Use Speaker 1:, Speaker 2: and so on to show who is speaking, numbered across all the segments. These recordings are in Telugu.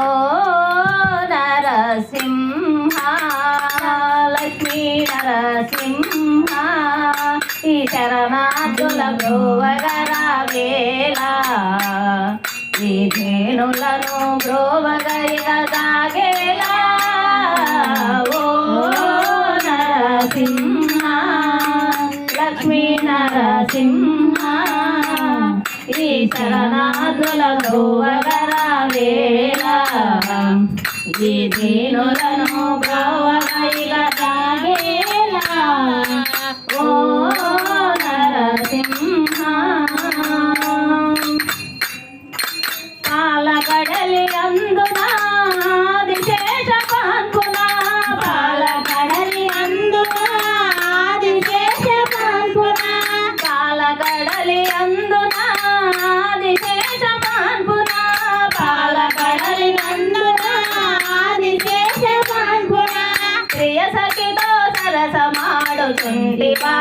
Speaker 1: ఓ నరసింహ లక్ష్మీ నరసింహ ఈ శరణార్థుల బ్రోవగరావేళ ఈ ధేనులను బ్రోవగరిగదాగేలా ఓ నరసింహ లక్ష్మీ నరసింహ ఈ శరణార్థుల బ్రోవగరావేళ ఈ దీనులను బ్రోవగరిగదాగేలా సరసమాడుతుంటివా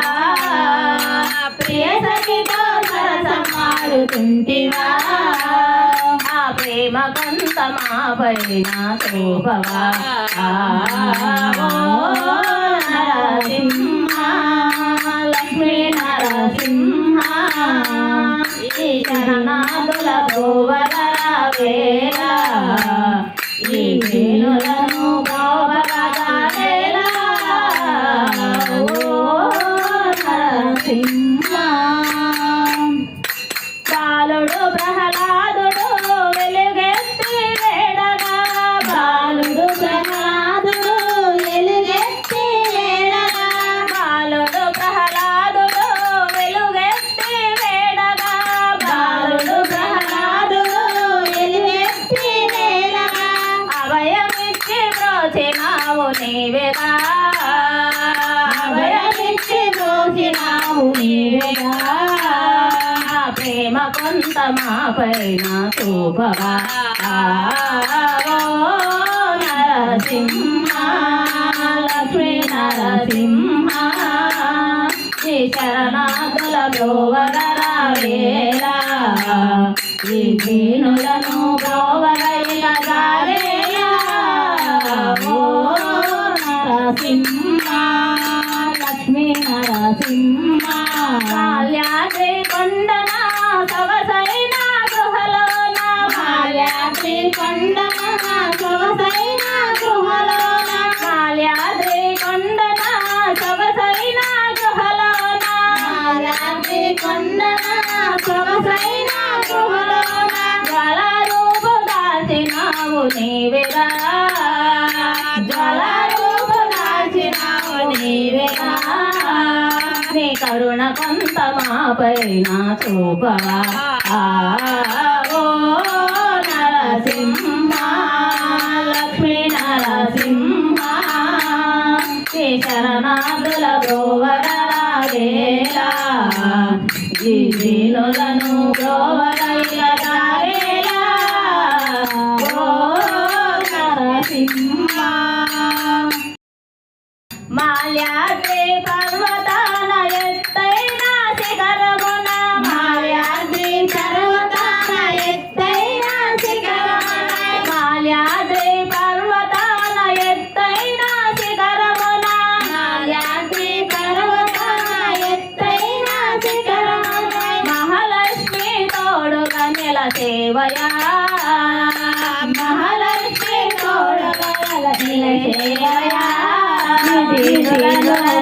Speaker 1: ప్రియ సఖితో సరసమాడుతుంటివా ఆ ప్రేమ కొంత మా పైన శోభవా. ఓ నరసింహ. బ్రోచినావు నీవేగా ఆ ప్రేమ కొంత మా పైన శోభవా నరసింహ లక్ష్మీ నరసింహ ఈ శరణాదుల బ్రోవగరావేళ కొండన సొగసైన గృహలోన జ్వల రూపు దాచినావు నీవేగా జ్వల రూపు దాచినావు నీవేగా నీ కరుణ కొంత మా పైన చూపవా. ఓ నరసింహ లక్ష్మీ నరసింహ శ్రీ శరణాదుల గోవరా. ఈ దీనులను గోవరైలవేళ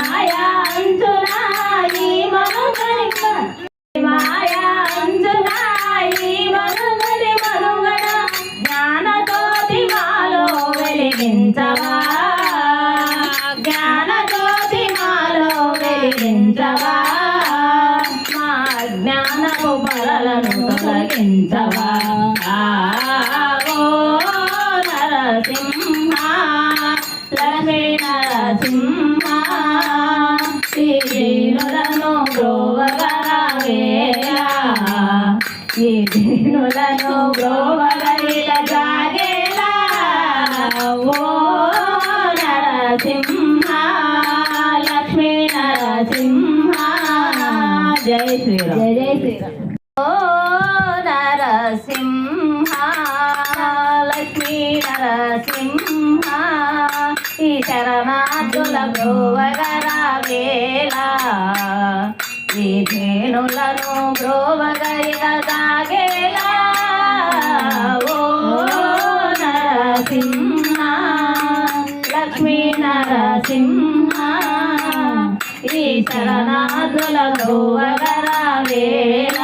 Speaker 1: మాయా అంజునాయి మను గణిక మాయా అంజునాయి మను గణి మనుగడ జ్ఞాన జ్యోతి మాలో వెలిగించవా జ్ఞాన జ్యోతి మాలో నరసింహ. ఈ దీనులను బ్రోవగరిల జాగేలా ఓ నరసింహ లక్ష్మీ నరసింహ జై శ్రీరామ్. జై శ్రీరామ్ ఓ నరసింహ లక్ష్మీ నరసింహ ఈ శరణార్థుల బ్రోవగరావేలా విధేణులను బ్రోవగయదాగేలా ఓ నరసింహ లక్ష్మీ నరసింహ ఈ శరణాదుల గోవగరా వేళ